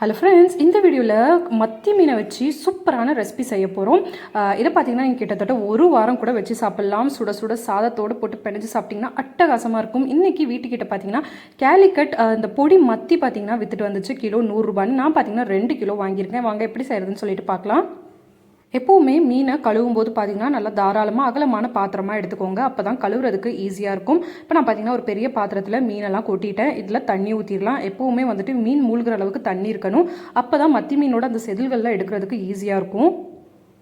Hello friends இந்த வீடியோவில் மத்தி மீனை வச்சு சூப்பரான ரெசிபி செய்ய போகிறோம் இதை பார்த்தீங்கன்னா நீங்கள் கிட்டத்தட்ட ஒரு வாரம் கூட வச்சு சாப்பிட்லாம். சுட சுட சாதத்தோடு போட்டு பிணைஞ்சு சாப்பிட்டிங்கன்னா அட்டகாசமாக இருக்கும். இன்றைக்கி வீட்டுக்கிட்ட பார்த்தீங்கன்னா கேலிக்கட் இந்த பொடி மத்தி பார்த்தீங்கன்னா வித்துட்டு வந்துச்சு. கிலோ நூறுரூபான்னு நான் பார்த்தீங்கன்னா ரெண்டு கிலோ வாங்கியிருக்கேன். வாங்க எப்படி செய்கிறதுன்னு சொல்லிட்டு பார்க்கலாம் எப்போவுமே மீனை கழுவும் போது பார்த்தீங்கன்னா நல்லா தாராளமாக அகலமான பாத்திரமாக எடுத்துக்கோங்க. அப்போ தான் கழுவுறதுக்கு ஈஸியாக இருக்கும். இப்போ நான் பார்த்தீங்கன்னா ஒரு பெரிய பாத்திரத்தில் மீனெல்லாம் கொட்டிட்டேன். இதில் தண்ணி ஊற்றிடலாம் எப்போவுமே வந்துட்டு மீன் மூழ்கிற அளவுக்கு தண்ணி இருக்கணும். அப்போ தான் மத்தி மீனோட அந்த செதில்கள்லாம் எடுக்கிறதுக்கு ஈஸியாக இருக்கும்.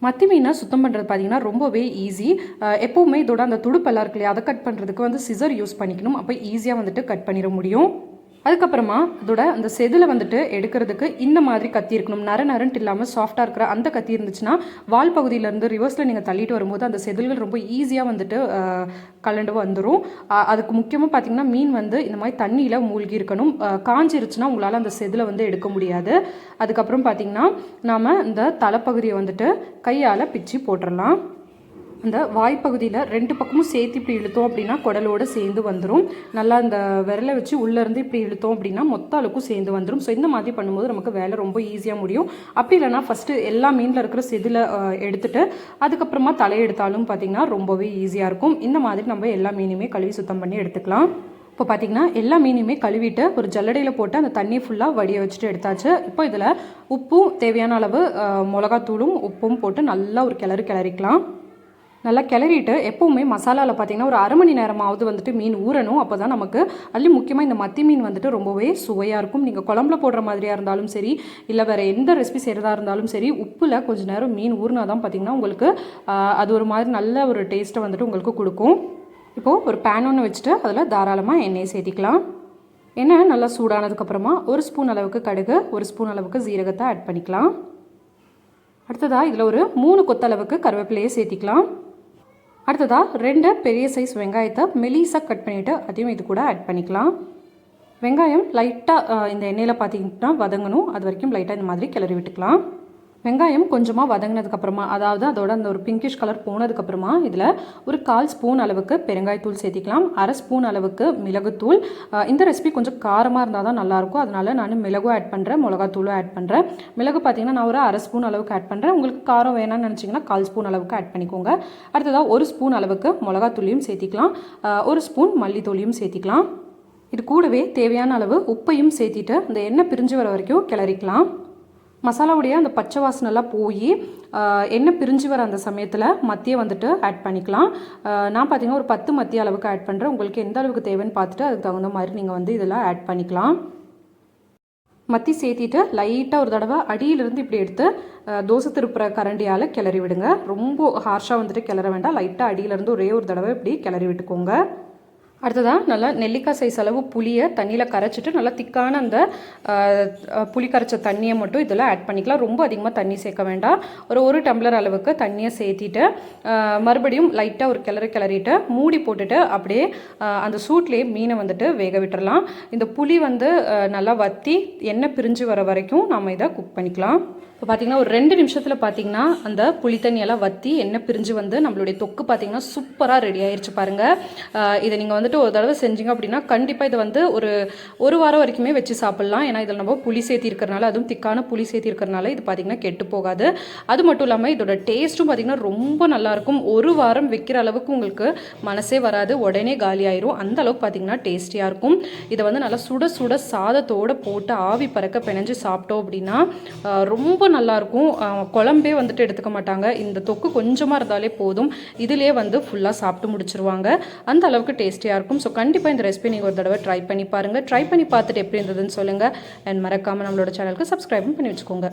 மத்தி மீனை சுத்தம் பண்ணுறது பார்த்தீங்கன்னா ரொம்பவே ஈஸி எப்போவுமே இதோட அந்த துடுப்பெல்லாம் இருக்கு இல்லையா அதை கட் பண்ணுறதுக்கு வந்து சிசர் யூஸ் பண்ணிக்கணும். அப்போ ஈஸியாக வந்துட்டு கட் பண்ணிட முடியும். அதுக்கப்புறமா அதோட அந்த செதில் வந்துட்டு எடுக்கிறதுக்கு இந்த மாதிரி கத்தி இருக்கணும். நர நரன்ட்டு இல்லாமல் சாஃப்டாக இருக்கிற அந்த கத்தி இருந்துச்சுன்னா வால் பகுதியிலேருந்து ரிவர்ஸில் நீங்கள் தள்ளிட்டு வரும்போது அந்த செதில்கள் ரொம்ப ஈஸியாக வந்துட்டு கலண்டு வந்துடும் அதுக்கு முக்கியமாக பார்த்தீங்கன்னா மீன் வந்து இந்த மாதிரி தண்ணியில் மூழ்கி இருக்கணும். காஞ்சிருச்சுன்னா உங்களால் அந்த செதில் வந்து எடுக்க முடியாது. அதுக்கப்புறம் பார்த்தீங்கன்னா நாம் இந்த தலைப்பகுதியை வந்துட்டு கையால் பிச்சு போட்டுடலாம் அந்த வாய்ப்பகுதியில் ரெண்டு பக்கமும் சேர்த்து இப்படி இழுத்தோம் அப்படின்னா குடலோடு சேர்ந்து வந்துடும் நல்லா அந்த விரலை வச்சு உள்ளேருந்து இப்படி இழுத்தோம் அப்படின்னா மொத்த அளவுக்கும் சேர்ந்து வந்துடும் ஸோ இந்த மாதிரி பண்ணும்போது நமக்கு வேலை ரொம்ப ஈஸியாக முடியும். அப்படி இல்லைன்னா ஃபஸ்ட்டு எல்லா மீனில் இருக்கிற செதில் எடுத்துட்டு அதுக்கப்புறமா தலை எடுத்தாலும் பார்த்திங்கன்னா ரொம்பவே ஈஸியாக இருக்கும். இந்த மாதிரி நம்ம எல்லா மீனையுமே கழுவி சுத்தம் பண்ணி எடுத்துக்கலாம். இப்போ பார்த்தீங்கன்னா எல்லா மீனையுமே கழுவிட்டு ஒரு ஜல்லடையில் போட்டு அந்த தண்ணி ஃபுல்லாக வடிய வச்சுட்டு எடுத்தாச்சு. இப்போ இதில் உப்பும் தேவையான அளவு மிளகாத்தூளும் உப்பும் போட்டு நல்லா ஒரு கிளறு கிளறிக்கலாம். நல்லா கிளறிட்டு எப்போவுமே மசாலாவில் பார்த்தீங்கன்னா ஒரு அரை மணி நேரமாவது வந்துட்டு மீன் ஊறணும். அப்போ தான் நமக்கு அள்ளி முக்கியமாக இந்த மத்தி மீன் வந்துட்டு ரொம்பவே சுவையாக இருக்கும். நீங்கள் குழம்புல போடுற மாதிரியாக இருந்தாலும் சரி இல்லை வேறு எந்த ரெசிபி செய்கிறதா இருந்தாலும் சரி உப்பில் கொஞ்ச நேரம் மீன் ஊறினா தான் பார்த்தீங்கன்னா உங்களுக்கு அது ஒரு மாதிரி நல்ல ஒரு டேஸ்ட்டை வந்துட்டு உங்களுக்கு கொடுக்கும். இப்போது ஒரு பேன் ஒன்று வச்சுட்டு அதில் தாராளமாக எண்ணெயை சேர்த்திக்கலாம். எண்ணெய் நல்லா சூடானதுக்கப்புறமா ஒரு ஸ்பூன் அளவுக்கு கடுகு ஒரு ஸ்பூன் அளவுக்கு ஜீரகத்தை ஆட் பண்ணிக்கலாம். அடுத்ததாக இதில் ஒரு மூணு கொத்தளவுக்கு கருவேப்பிலையை சேர்த்திக்கலாம். அடுத்ததாக ரெண்டு பெரிய சைஸ் வெங்காயத்தை மெலிசாக கட் பண்ணிவிட்டு அதையும் இது கூட ஆட் பண்ணிக்கலாம். வெங்காயம் லைட்டாக இந்த எண்ணெயில் பார்த்தீங்கன்னா வதங்கணும். அது வரைக்கும் லைட்டாக இந்த மாதிரி கிளறி விட்டுக்கலாம். வெங்காயம் கொஞ்சமாக வதங்கினதுக்கப்புறமா அதாவது அதோட அந்த ஒரு பிங்கிஷ் கலர் போனதுக்கப்புறமா இதில் ஒரு கால் ஸ்பூன் அளவுக்கு பெருங்காயத்தூள் சேர்த்திக்கலாம். அரை ஸ்பூன் அளவுக்கு மிளகுத்தூள். இந்த ரெசிபி கொஞ்சம் காரமாக இருந்தால் தான் நல்லாயிருக்கும். அதனால நான் மிளகும் ஆட் பண்ணுறேன் மிளகாத்தூளும் ஆட் பண்ணுறேன் மிளகு பார்த்தீங்கன்னா நான் ஒரு அரை ஸ்பூன் அளவுக்கு ஆட் பண்ணுறேன் உங்களுக்கு காரம் வேணாம்னு நினச்சிங்கன்னா கால் ஸ்பூன் அளவுக்கு ஆட் பண்ணிக்கோங்க. அடுத்ததாக ஒரு ஸ்பூன் அளவுக்கு மிளகாத்தூளையும் சேர்த்திக்கலாம். ஒரு ஸ்பூன் மல்லித்தூளியும் சேர்த்திக்கலாம். இது கூடவே தேவையான அளவு உப்பையும் சேர்த்திட்டு அந்த எண்ணெய் பிரிஞ்சு வர வரைக்கும் கிளறிக்கலாம். மசாலாவுடைய அந்த பச்சை வாசனைலாம் போய் எண்ணெய் பிரிஞ்சு வர அந்த சமயத்தில் மத்தியை வந்துட்டு ஆட் பண்ணிக்கலாம். நான் பார்த்தீங்கன்னா ஒரு பத்து மத்திய அளவுக்கு ஆட் பண்ணுறேன் உங்களுக்கு எந்த அளவுக்கு தேவைன்னு பார்த்துட்டு அதுக்கு தகுந்த மாதிரி நீங்கள் வந்து இதெல்லாம் ஆட் பண்ணிக்கலாம். மத்தி சேர்த்திட்டு லைட்டாக ஒரு தடவை அடியிலிருந்து இப்படி எடுத்து தோசை திருப்புற கரண்டியால் கிளறி விடுங்க. ரொம்ப ஹார்ஷாக வந்துட்டு கிளற வேண்டாம். லைட்டாக அடியிலேருந்து ஒரே ஒரு தடவை இப்படி கிளறி விட்டுக்கோங்க. அடுத்ததாக நல்லா நெல்லிக்காய் சைஸ் அளவு புளியை தண்ணியில் கரைச்சிட்டு நல்லா திக்கான அந்த புளி கரைச்ச தண்ணியை மட்டும் இதில் ஆட் பண்ணிக்கலாம். ரொம்ப அதிகமாக தண்ணி சேர்க்க வேண்டாம். ஒரு ஒரு டம்ளர் அளவுக்கு தண்ணியை சேர்த்திட்டு மறுபடியும் லைட்டாக ஒரு கிளறி கிளறிட்டு மூடி போட்டுட்டு அப்படியே அந்த சூட்லேயே மீனை வந்துட்டு வேக விட்டுறலாம். இந்த புளி வந்து நல்லா வற்றி எண்ணெய் பிரிஞ்சு வர வரைக்கும் நம்ம இதை குக் பண்ணிக்கலாம். இப்போ பார்த்தீங்கன்னா ஒரு ரெண்டு நிமிஷத்தில் பார்த்தீங்கன்னா அந்த புளி தண்ணியெல்லாம் வற்றி எண்ணெய் பிரிஞ்சு வந்து நம்மளுடைய தொக்கு பார்த்தீங்கன்னா சூப்பராக ரெடி ஆயிடுச்சு பாருங்கள் இதை நீங்கள் வந்துட்டு ஒரு தடவை செஞ்சீங்க அப்படின்னா கண்டிப்பாக இதை வந்து ஒரு ஒரு வாரம் வரைக்குமே வச்சு சாப்பிட்லாம். ஏன்னா இதில் நம்ம புளி சேர்த்தி இருக்கிறனால அதுவும் திக்கான புளி சேர்த்தி இருக்கிறனால இது பார்த்தீங்கன்னா கெட்டு போகாது. அது மட்டும் இல்லாமல் இதோட டேஸ்ட்டும் பார்த்தீங்கன்னா ரொம்ப நல்லாயிருக்கும் ஒரு வாரம் வைக்கிற அளவுக்கு உங்களுக்கு மனசே வராது. உடனே காலி ஆயிரும். அந்த அளவுக்கு பார்த்தீங்கன்னா டேஸ்டியாக இருக்கும். இதை வந்து நல்லா சுட சுட சாதத்தோடு போட்டு ஆவி பறக்க பிணைஞ்சு சாப்பிட்டோம் அப்படின்னா ரொம்ப நல்லாயிருக்கும். குழம்பே வந்துட்டு எடுத்துக்க மாட்டாங்க. இந்த தொக்கு கொஞ்சமாக இருந்தாலே போதும். இதிலே வந்து ஃபுல்லாக சாப்பிட்டு முடிச்சிருவாங்க. அந்த அளவுக்கு டேஸ்டியாக இருக்கும். ஸோ கண்டிப்பாக இந்த ரெசிபி நீங்கள் ஒரு தடவை ட்ரை பண்ணி பாருங்கள் ட்ரை பண்ணி பார்த்துட்டு எப்படி இருந்ததுன்னு சொல்லுங்கள் அண்ட் மறக்காமல் நம்மளோட சேனலுக்கு சப்ஸ்கிரைபும் பண்ணி வச்சுக்கோங்க.